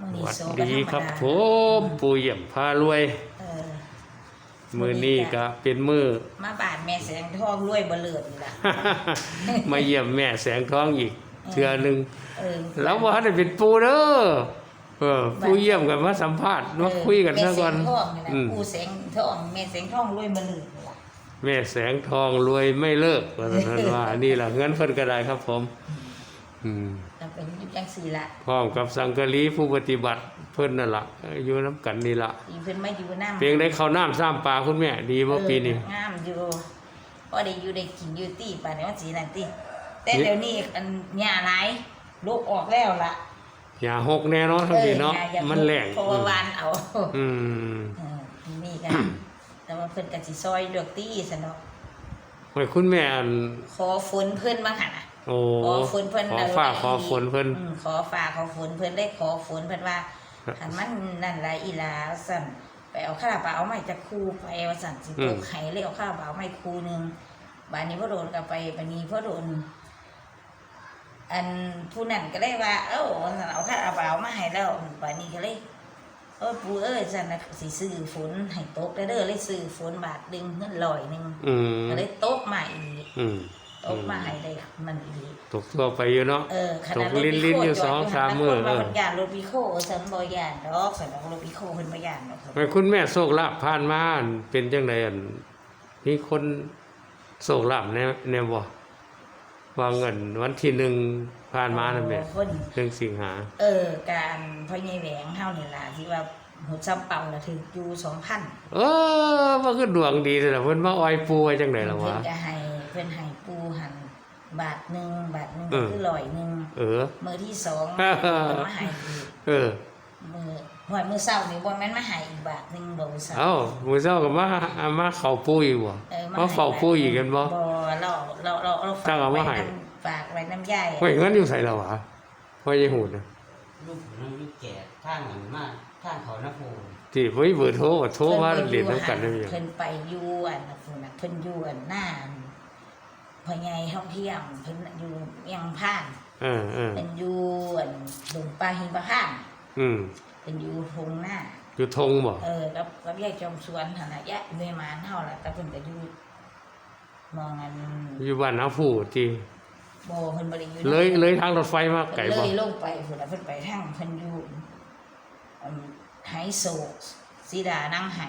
มื้อสนี้วัสโซก็ดีธรรมครับดาผมปู่เยี่ยมพารวย เออ มือนี้ก็เป็นมือมาบาดแม่แสงทองรวยบ่เลิศนี่ล่ะ มาเยี่ยมแม่แสงทองอีกเทื่อหนึงเออแล้วว่าได้เป็นปูเด้อเออผู้เยี่ยมกันมาสัมภาษณ์มาคุยกันซะก่อนแม่แสงทองนี่ล่ะอืมปู่แสงทองแม่แสงทองรวยบ่เลิศนี่ล่ะแม่แสงทองรวยไม่เลิกว่าซั่นว่านี่ล่ะเงินเพิ่นก็ได้ครับผม อืมก็ เป็นอยู่จังซี่ล่ะพร้อมกับสังกะลีผู้ปฏิบัติเพิ่นนั่นล่ะอยู่นํกันนี่ล่ะอีเพิ่นมาอยู่นำเพียงได้ข้าวน้ำซ้ำปลาคุณแม่ ดีบ่ปีนี้งามอยู่พอได้อยู่ได้กินอยู่ตีป่านนี้ว่าสีนั่นติแต่นี่เดี๋ยวนี้อันหญ้าหลายลูกออกแล้วล่ะอย่าหกแน่เนอนทั้งทีเนาะออหญ้าอยากมันแรงเพราะว่าวานเอาอืมเออนี่กันแต่ว่าเพิ่นก็สิซอยดอกตี้ซะเนาะไว้คุณแม่อันขอฝนเพิ่นบ้างหั่นน่ะ โอ้ขอฝนเพิ่นขอฝากขอฝนเพิ่นอืมขอฝากขอฝนเพิ่นได้ขอฝนเพิ่นว่าคันมันนั่นล่ะอีหลาสั่นไปเอาข้าวเปล่าเอาไม้จะคู่ไปว่าสั่นสิตกไห้เลยเอาข้าวเปล่าไม้คู่หนึงบานนี้พ่อโดนก็ไปบานนี้พ่อโดนอันผู้นั่นก็เลยว่า เอ้าสั่นเอาข้าวเปล่ามาให้แล้วบานนี้ก็เลยเออปู่เอ้ยสั่นน่ะสิซื้อฝนให้ตกได้เด้อเลยซื้อฝนบาทหนึงเงินร้อยหนึงอืมก็เลยตกมาอีก อืมตกมาให้ได้มันอีกตกทั่วไปอยู่เนาะเออขตนาดกรถลิ้นพิลิ้นโคอยู่จสองดสามหันมือคนเอว่าอมันยานรถพิโคสันบ่ยานดอกสันดอกรถพิโคเพิ่นบ่ยานดอกครับไว้คุณแม่โชคลาภผ่านมาอันเป็นจังไดอันมีคนโชคลาภแน่แน่บ่ว่าเงินวันที่หนึ่งผ่านมานั่นแหละคนเรื่องสิงหา เออ การพ่อใหญ่แหวงเฮานี่ล่ะที่ว่าหูซ้ำเป่าน่ะถึงอยู่2,000เออมันก็ดวงดีแต่ละเพิ่นมาอ้อยปูไว้จังไดล่ะเพิ่วะนก็ให้เพิ่นให้ปูหัน บาทหนึงบาทหนึงเออ คือร้อยหนึงเออ มื้อที่สองเพิ่นมาให้อีกเออ มื้อหวยมื้อเช้านี่บ่แม่นมาให้อีกบาทหนึงบ่มื้อเช้าเอ้ามื้อเช้าก็มาเอามาเข้าปูอีกบ่เออมาเฝ้าปูอีกกันบ่ บ่เราเราเราเราตั้งเอามาให้ น้ำฝากไว้น้ำยาย เฮ้ยเงินอยู่ไสแล้ววะพ่อใหญ่หูดน่ะลูกผมนั่งลูกแก่ท่านหลังมากท่านเขาหน้าโพที่เฮ้ยเบอร์โทรก็โทรมาเรียนนํกันได้ยังเพิ่นไปอยู่อันน่ะพุ่นน่ะเพิ่นอยู่อันหน้าอัน พ่อใหญ่ท่องเที่ยวเพิ่นน่ะอยู่เมียงพานเออเออเพิ่นอยู่อันดงปลาหิมพานต์อืมเพิ่นอยู่ทงหน้า อยู่ทงบ่เออกับกับยายจอมสวนหั่นน่ะยะแม่หมานเฮาล่ะแต่เพิ่นก็อยู่มองอันอยู่บ้านนาผู้ที่บ่เพิ่นบ่ได้อยู่เลยเลยทางรถไฟมาไกลเลบ่ยลงไปพุ่นน่ะเพิ่นไปทางเพิ่นอยู่อันไฮโซสีดานั่งไห้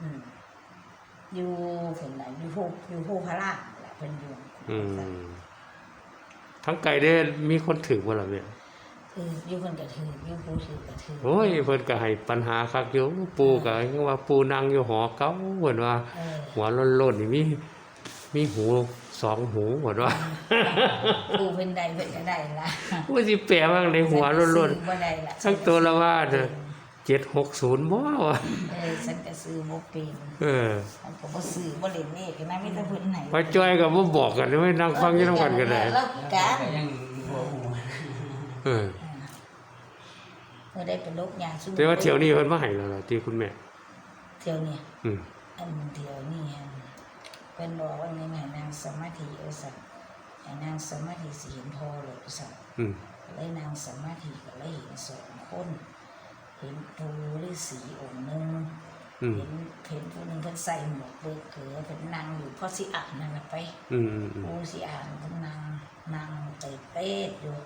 อืมอยู่เพิ่นน่ะอยู่โพอยู่โพพระราชแหละ เพิ่นอยู่อืมทั้งไกลได้มีคนถือบ่ล่ะแม่คืออยู่เพิ่นก็ถืออยู่ผู้ถือก็ถือโอ้ยเพิ่นก็ให้ปัญหาคักอยู่ปู่ก็ยังว่าปู่นั่งอยู่หอเก่าเพิ่นว่า เออหัวโล้นๆนี่มีมีหูสองหูเพิ่นว่าผู้เพิ่นได้เพิ่นก็ได้ละว่าสิแปลว่าในหัวโล้นซื้อบ่ได้ละๆทั้งตัวละว่าเด้อ760บ่วะเออฉันก็ซื้อบ่เป็นเออฉันก็บ่ซื้อบ่เล่นเลขนะมีแต่เพิ่นให้พอจ้อยก็บ่บอกกันไม่นั่งฟังอยู่นํกันก็ได้แล้วกันก็ยังหัวหูเออเมื่อได้เป็นโรคยาสู้แต่ว่าเที่ยวนี้เพิ่นมาให้แล้วล่ะที่คุณแม่เที่ยวนี้อืมอันเดียวนี่ฮะเป็นบอกว่าในแม่นางสมาธิเออสัตว์ให้นางสมาธิสิเห็นพอเลยสัตว์อืมเลยนางสมาธิก็เลยเห็นสองคน เห็นปูฤาษีองค์หนึ่งอืมเห็นเห็นผู้หนึ่งเพิ่นใส่หมวกเบิกเขือเพิ่นนั่งอยู่เพราะสิอ่านนั่นน่ะไปอืมอืมอืมปูสิอ่านเพิ่นนั่งนั่งเตะเป๊ดอยู่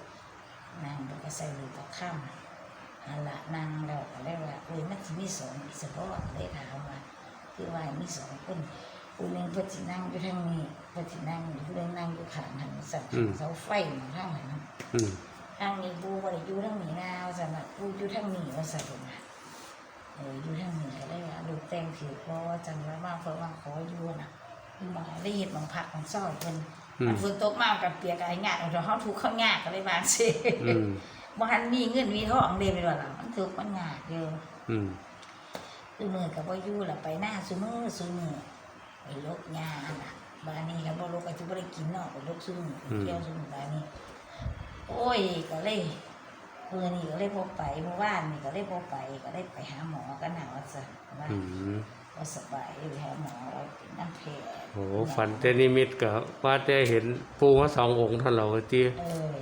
นั่งเพิ่นก็ใส่ลูกประค่ำอันละนั่งแล้วก็เลยว่าอุ้ยมันสิมีสองอีกเฉพาะเลยถามว่าคือว่ามีสองคนผู้หนึ่งเพิ่นสินั่งอยู่ทางนี้เพิ่นสินั่งอยู่ผู้หนึงนั่งอยู่ข้างหันสัตว์เสาไฟหนึ่งข้างหันอืม ทางนี้ปูบ่ได้อยู่ทางนี้นะว่าซั่นน่ะปูอยู่ทางนี้ว่าซั่นน่ะเอออยู่ทางนี้ก็เลยว่าลูกแต่งถือเพราะว่าจังว่ามาเพิ่นว่าขออยู่น่ะคือมาได้เฮ็ดบางพักบางซอยเพิ่นอืมัมนฝนตกมากับเปียกอะไรงานเอาเดี๋ยวเฮาทุกข์เขายากก็เลยบาดสิอืมบ่ทันมีเงินมีทองเด้เป็นว่าล่ะมันทุกข์มันยากอยู่อืมคือมือกับว่าอยู่ละไปหน้าซูมือซูมือไปลกยาน่ะบ้านนี้ครับบ่ลกก็จะบ่ได้กินเนาะไปลกซูมือไปเที่ยวซูมือบ้านนี้ โอ้ยก็เลยมือนี้ก็เลยพบไปเมื่อวานนี่ก็เลยพบไปก็เลยไปหาหมอกันหนาว่าซะว่าอืมว่าสบายไปหาหมอว่าเป็นน้ำแผลโอ้ฝันแต่นิมิตก็ว่าได้เห็นปู่มาสององค์เท่านนเราที่เออ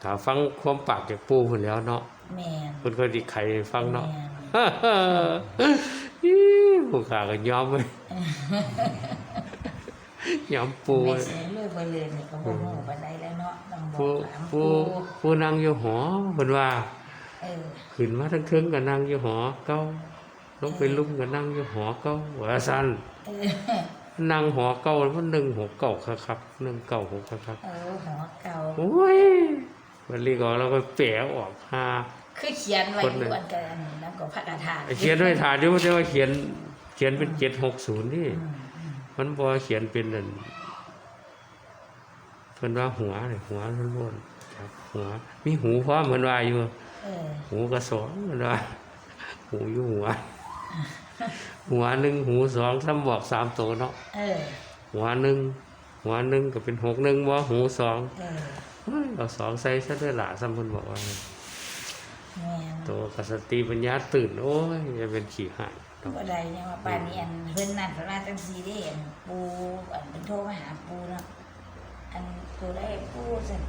แถ้าฟังความปากจากปู่เพิ่นแล้วเนาะแม่นเพิ่นก็สิไขให้ฟังเนาะ แม่นอีผู้ขาก็ยอมเว้ย ยอมปู่แม่เว้ยเสียเรื่อยไปเลยนี่ก็บ่ฮู้ปานใดแล้วเนาะต้องบอผู้กถามผู้ปู่ผู้นั่งอยู่หอเพิ่นว่าเออขึ้นมาทั้งเทิงก็นั่งอยู่หอเก่าลงไปลุ่มก็นั่งอยู่หอเก่าว่าซั่นเออนั่งหอเก่าแล้วมัน1 6 9ครับครับ1 9 6ครับเออหัวเก่า โอ้ยวันนี้ก็เราก็แปลออกหา คือเขียนไว้คนหนึ่องยู่อันกันแล้วก็พระกฐาเขียนด้วยฐานอยู่แต่ว่าเขียน เขียนเป็น760นี่ อืมอื มมันบ่เขียนเป็นนั่นเพิ่นว่าหัวนี่หัวล้วนๆครับ หัว มีหูพร้อมเพิ่นว่าอยู่เออหูก็สองเพิ่นว่าหูอยู่หัว หัวหนึ่งหูสองซ้ำบอกสามตัวเนาะเออหัวหนึ่งหัวหนึ่งก็เป็นหกหนึ่งบ่หูสองเออเฮ้ยเอาสองใส่ซะด้วยล่ะซ้ำเพิ่นบอกว่าแม่นตัวกสติปัญญาตื่นโอ้ยจะเป็นขี้หายดอก บ่ได้เนี่ยว่าป่านนี้อันเพิ่นนั่นเพิ่นว่าจังซี่เด้อันปูอันเพิ่นโทรมาหาปูเนาะอันปูได้ปูซั่น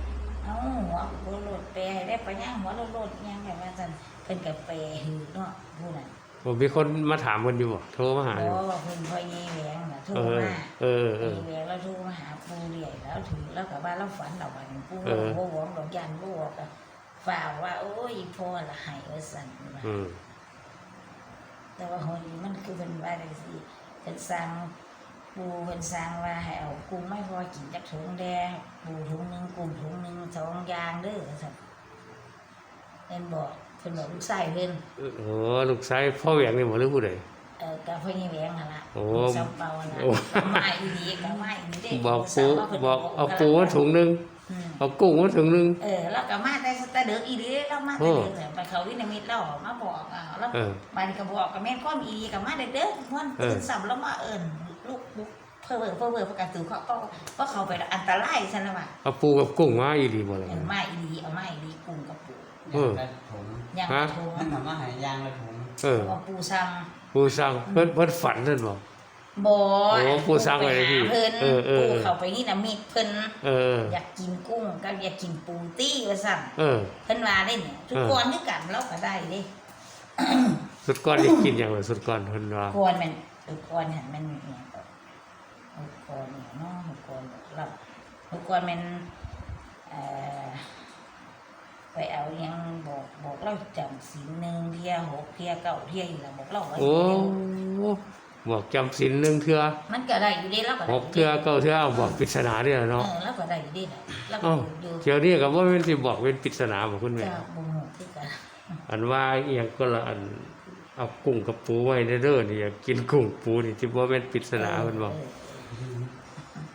เอ้าหัวปูโลดแปรให้ได้ไปย่างหัวโลดโลดอิหยังแบบว่าซั่นเพิ่นก็แปรหือเนาะผู้นั้นผมมีคนมาถามเพิ่นอยู่บ่โทรมาหาอยู่บ่ว่าเพิ่นพ่อยีแหวงน่ะโทรเออ มาเออเอพ่ออยีแหวงแล้วโทรมาหาปูเรื่อยแล้วถึงแล้วก็ว่าเราฝันดอกว่าปูเออ บ่หวงดอกยันบ่บอกก็ฝ่ากว่าโอ้ยพ่อละให้ว่าซั่นว่า อืม แต่ว่าหอยมันคือเป็นว่าได้สิเป็นสร้างปูเป็นสร้างว่าให้เอากุ้งไม่พอกินจากถุงแดงปูถุงหนึ่งกุ้งถุงหนึ่งสองอยางเด้อสัตว์เป็นบอกเป็นบอกลูกไส้เพิ่นโอ้ลูกชายพ่อแหวงนี่บ่หรือผู้ใดเออกาพ่อยี่แหวงหั่นละโอ้สำเปาหั่นละโอ้กะไม้อีดีกะไม้อีดีเด้บอกสาปูวว่าพิ่นบอกเอาปูมาถุงหนึงอืมเอากุ้งมาถุงหนึงเออแล้วก็มาแต่แต่ เด็กอีดีเรามาแต่เด็กเนี่ยไปเขาวินามิตเรามาบอกอ่าแล้วเออมานี่ก็บอกกับแม่นความอีดีกับมาเด็กเด้อมันเออตื่นสับแล้วมาเอิญลูกลูกเพื่อเพื่อเพื่อเพื่อประกาศตื่นเขาก็ก็เขาไปอันตรายฉันละว่าเอาปูกับกุ้งมาอีหลีบ่ล่ะเห็นมาอีดีเอามาอีดีกุ้งกับปูเออยางละถุงยังฮะโทรมันทำมาใหายยางละถุงเออเอาปูสั่งปูสั่งเพิ่นเพิ่นฝันนั่นบ่ บอโอ้ปูสั่งไว้เลยพี่เพิ่นเออเออปูเขาไปนี่นะมีดเพิ่นเออ อยากกินกุ้งก็อยากกินปูตี้ว่าสั่งเออ เพิ่นว่าได้เนี่ยทุกเออคนคือกันเราก็ได้เด้สุดก่อนอยากกินหยังล่ะสุดก่อนเพิ่นว่าควรมันทุกคนเห็นมันเนี่ยทุกคนเนี่ยเนาะทุกคนเราทุกคนมันเอ่อไปเอายังบอกบอกเราจำสินหนึ่งเที่ยหกเที่ยเก้าเที่ยอีกแล้วบอกเราไว้โอ้ บอกจำศีลหนึงเทื่อมันก็ได้อยู่ดีแล้วก็หได้กเทื่อเก้าเทื่อเอาบอกปริศนาเนี่ยเอเนาะอแล้วก็ได้อยู่ดีแหละแล้วก็เอ้าอยู่เที่ยวนี้ก็บ่แม่นสิบอกเป็นปริศนาบ่คุณแม่เจ้าบุญหูคือกันอันว่าอีหยังก็ละอันเอากุ้งกับปูไว้ในเด้อนี่อยากกินกุ้งปูนี่ที่บ่แม่นปริศนาเพิ่นบอกเออ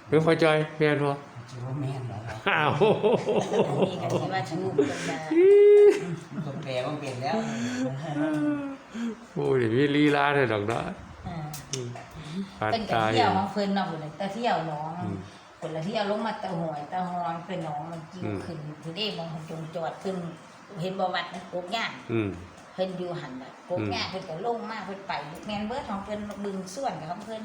เพิ่นพอใจแม่นบ่จิว่าแม่นเหรอครับอ้าวเอออันนี้ก็ที่ว่าชูเป็นมามันก็แปลว่าเปลี่ยนแล้ว โอ้ยมีลีลาได้ดอกเนาะ เออปานเป็นกะตายเที่ยวของเพิ่นเนาะพุ่นน่ะแต่เที่ยวน้องอืมคนละเที่ยวลงมาตะหวยตะหอนเป็นน้องมันจิ้วอืม ขึ้นพุ่นเด้มองจงจอดเพิ่นเห็นบ่วัดนะกกย่างอืม เพิ่นอยู่หันน่ะกกย่างเพิ่นก็ลงมาเพิ่นไปแม่นเบิดของเพิ่นบึงส่วนกับของเพิ่น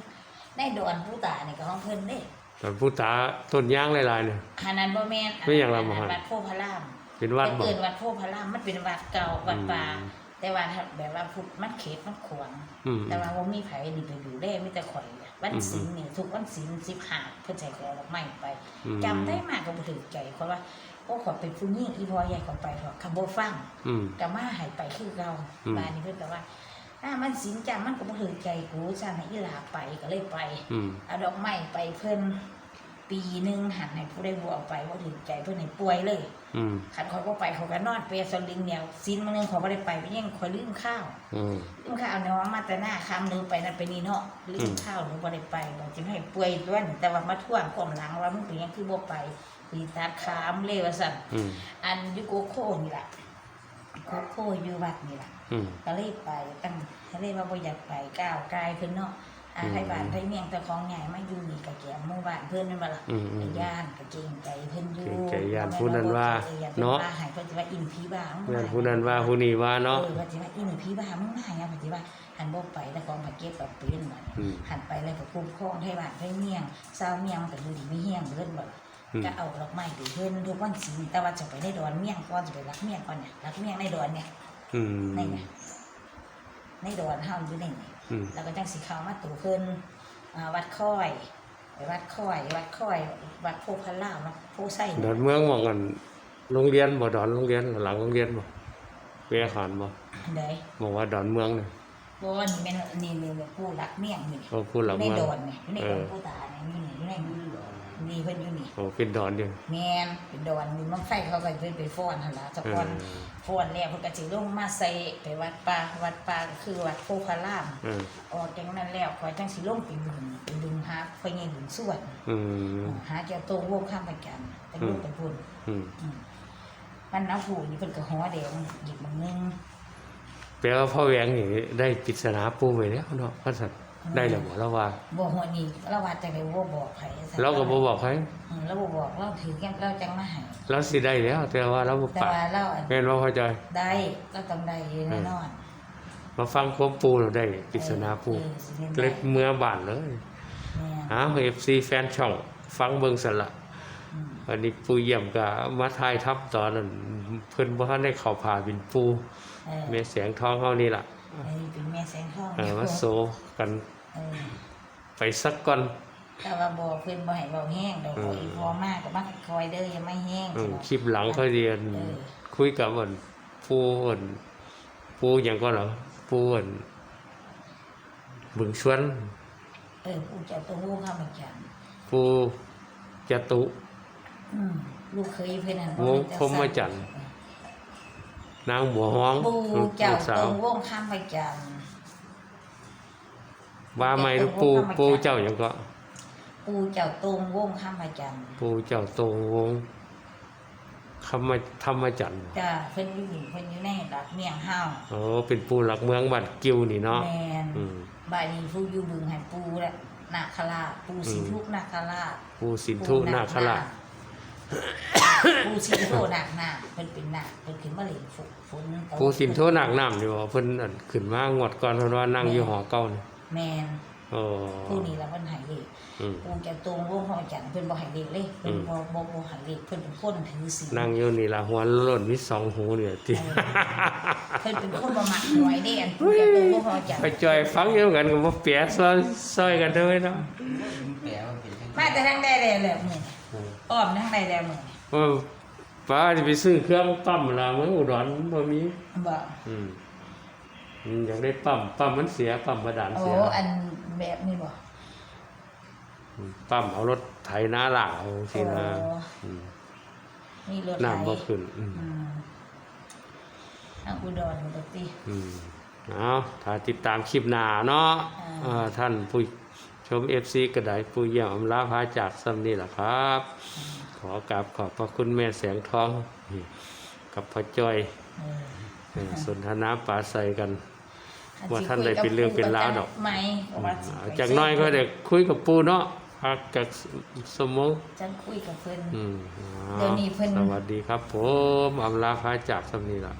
ในดอนผู้ตานี่ก็ของเพิ่นเด้ตอนผู้ตาต้นยางหลายๆเนี่ยอันนั้นบ่แม่นไม่อย่างละหมออันนั้นวัดโพพารามเป็นวัดบ่เพิ่นเอิ้นวัดโพพารามมันเป็นวัดเก่าวัดป่าอืม แต่ว่าถ้าแบบว่าพุทธมันเขตมันขวางอืม แต่ว่าบ่มีไผนี่ไปดูได้มีแต่ข่อยอะวันอืมศีลนี่ทุกวันศีล15เพิ่นใส่ของดอกไม้ไปอืมจำได้มากก็บ่ถึงใจเพราะว่าโอ้ขอยเป็นผู้หญิงอีพ่อใหญ่ขอยไปเถอะคำบ่ฟัง อืมก็มาให้ไปคือเก่าอืม บ้านนี้เพิ่นก็ว่าถ้ามันศีลจำมันก็บ่ถึงใจกูซั่นให้อีหลาไปก็เลยไปอืมเอาดอกไม้ไปเพิ่น ปีหนึงหันให้ผู้ใดบ่เอาไปบ่ถึงใจเพิ่นให้ป่วยเลยอืมคันขอยบ่ไปเขาก็นอนเปรย์สลิงเดียวศีลมื้อนึงขอยบ่ได้ไปไปยังขอยลืมข้าวอืม ลืมข้าวน้องมาแต่หน้าคำนึงไปนั่นไปนี่เนาะลืมข้าวหนูบ่ได้ไปบอกจึงให้ป่วยด้วยแต่ว่ามาท่วงความหลังว่ามึงเป็นหยังคือบ่ไปปีตัดขามเลยว่าซั่นอืม อันอยูโกโคนี่ล่ะโกโคอยู่วัดนี่ล่ะอืม ก็เลยไปตั้งก็เลยว่าบ่อยากไปก้าวกายเพิ่นเนาะ อาอืมไทบ้านไทเมียงแต่ของใหญ่มาอยู่นี่ก็แก่หมู่บ้านเพิ่นนั่นบ่ล่ะอืมอืมก็ย่านก็เก่งใจเพิ่นอยู่เกรงใจย่านผู้นั้นว่าเนาะเนาะให้เพิ่นสิว่าอินผีบ้ามึงแม่มานผู้นั้นว่าผู้นี้ว่าเนาะเออว่าสิว่าอินผีบ้ามึงมาหยังว่าสิว่าหันบ่ไปแล้วของพระเก็บกับปืนบัดอืมหันไปแล้วก็คุ้มครองไทบ้านไทเมียงชาวเมียงก็อยู่ดีมีเฮียงเพิ่นบ่ล่ะอืมก็เอาดอกไม้ไปเพิ่นทุกวันศีลแต่ว่าจะไปในดอนเมี่ยงก่อนจะไปรักเมี่ยงก่อนเนี่ยรักเมี่ยงในดอนเนี่ยอืมในเนี่ยในดอนเฮาอยู่ในนี่อืม แล้วก็จังสิเข้ามาตู่เพิ่นอ่าวัดค่อยไปวัดค่อย วัดค่อย วัดโพธิ์พระรามวัดโพธิ์ไส้ดอนเมืองมองกันโรงเรียนบ่ดอนโรงเรียนหลังโรงเรียนบ่เวียขานบ่เด้บอกว่าดอนเมืองเนี่ยบ่ว่านี่แม่นนี่นี่นี่ผู้รักเมี่ยงนี่โอ้พูดหลังในเมืองดอนนี่อยู่ในดอนผู้ตาเนี่ยนี่นี่อยู่ใน นี่นี่เพิ่นอยู่นี่โอ้เป็นดอนอยู่ แม่นเป็นดอนนี่มันไฟเขาก็เพิ่นไปฟ้อนหั่นล่ะเจ้าเอก่ออนฟ้อนแล้วเพิ่นก็สิลงมาใส่ไปวัดป่าวัดป่าก็คือวัดโพธิ์พระราม เออออกจากนั้นแล้วขอยจังสิลงไปดึงไปดึงหาพ่อใหญ่บุญส่วนอืม หาเจ้าโตวงข้ามไปกันไปลูกไปพุ่นอืมอืมมันเอาผูนี่เพิ่นก็หัวแดงหยิบมันนึง แปลว่าพ่อแหวงนี่ได้ปริศนาปูไปแล้วเนาะพระสัตว์ ได้แล้วบ่แล้วว่าบ่หัวนี่เราว่าจังได๋บ่บอกไผเราก็บ่บอกให้อืมเราบ่บอกเราถือแก้มเราจังมาให้เราสิได้แล้ว แต่ว่าเราบ่แต่ปากว่าเราอะแม่นว่าพ่อจอยได้เราต้องได้อยู่แน่นอนมาฟังความปูเราได้ปริศนาปูเออสิเล่นเล็กได้เมื่อบ้านเลยแม่อ้าว FC แฟนช่อง ฟังเบิ่งสั่นละอืมวันนี้ปูเยี่ยมก็มาถ่ายทับตอนนั้นเพิ่นบ่ทันได้เข้าผ่าบินปูเออแม่แสงทองเฮานี่ล่ะเออเป็นแม่แสงทองเออมาโซกันเออ ไปสักก่อนแต่ว่าบอกเพิ่นบ่ให้เว้าแห้งดอกเอออีพอมากก็มาคอยเด้ออย่าไม่แห้งอืมสิเนาะคลิปหลังเขาเรียนเออคุยกับอันผู้อันผู้หยังก็เหรอผู้อันบึงชวนเออผู้เจ้าตัวงูเข้ามาจังผู้จตุอืมลูกเคยเพื่อนนั่นวงพรหมจันทรย์นางบัวฮ้องปูเจ้าลูกสาตรวงวงข้ามไปจันทร์ ว่าไม่ลูกปูปูเจ้าหยังก็ ปูเจ้าตรงวงข้ามไปจันทร์ปูเจ้าตรงวงคำมาธรรมจันทร์จ้าเพิ่นอยู่นี่เพิ่นอยู่ในดักเมียงเฮาโอ้เป็นปูหลักเมืองบ้านกิ้วนี่เนาะแมนอืมบายนี้ผู้อยู่บึงให้ปูและนาคราชปูสิทุกนาคราชปูสินทุนาคราชปูสิโทนาคนาคเพิ่นเป็นนาคเพิ่นขึ้นมาเล่นฝนฝนตกปูสินโทหนักน้ำอยู่บ่เพิ่นอั่นขึ้นมางวดก่อนเพิ่นว่านั่งอยู่หอเก่านี่ แมนโอ้ผู้นี้ละเพิ่นให้เลขอืม ปูเจ้าตรงวงข้ามไปจันทร์เพิ่นบ่ให้เลขเลยเพิ่นบ่บ่บ่ให้เลขเพิ่นเป็นคนถือศีลนั่งอยู่นี่ละหัวโล้นมีสองหูเนี่ยติ เพิ่นเป็นคนบ่มักหวยเด้อันปูเจ้าตรงวงข้ามไปจันทไปร์จอยฟังอยู่กันก็บ่เปียซอยซอยกันเด้อเนาะแปลว่าเป็นจังมาแต่ทางใดแล้วแหละมื้อนี้อ้อมทางใดแล้วมื้อนี้ว่าป้าจะไปซื้อเครื่องปั๊มล่ะเมืองอุดรบ่มีบ่ อืม อืมอยากได้ปั๊มปั๊มมันเสียปั๊มบาดาลโอ้เสียอันแบบนี้บ่อืมปั๊มเอารถไถนาหล่าเอาสินะโอ้อืมมีรถน้ำบ่ขึ้นอืม อืมทางอุดรปกติ อืมเอาถ้าติดตามคลิปหน้าเนาะอ่า เอ่อท่านผู้ชม FC ก็ได้ผู้เยี่ยมอำลาพาจากซ้ำนี่ล่ะครับ ขอกราบขอบพระคุณแม่แสงทองอืมกับพ่อจ้อยเออ เออสนทนาปราศัยกัน ว่าท่านใดเป็นเรื่องเป็นราวดอกไหมว่าสิอ่าไปจากน้อยก็เด็กคุยกับปูเนาะพักจากสมองจังคุยกับเพิ่น อืมเดี๋ยวนี้เพิ่น สวัสดีครับ ผมอำลาพาจากสำนีละ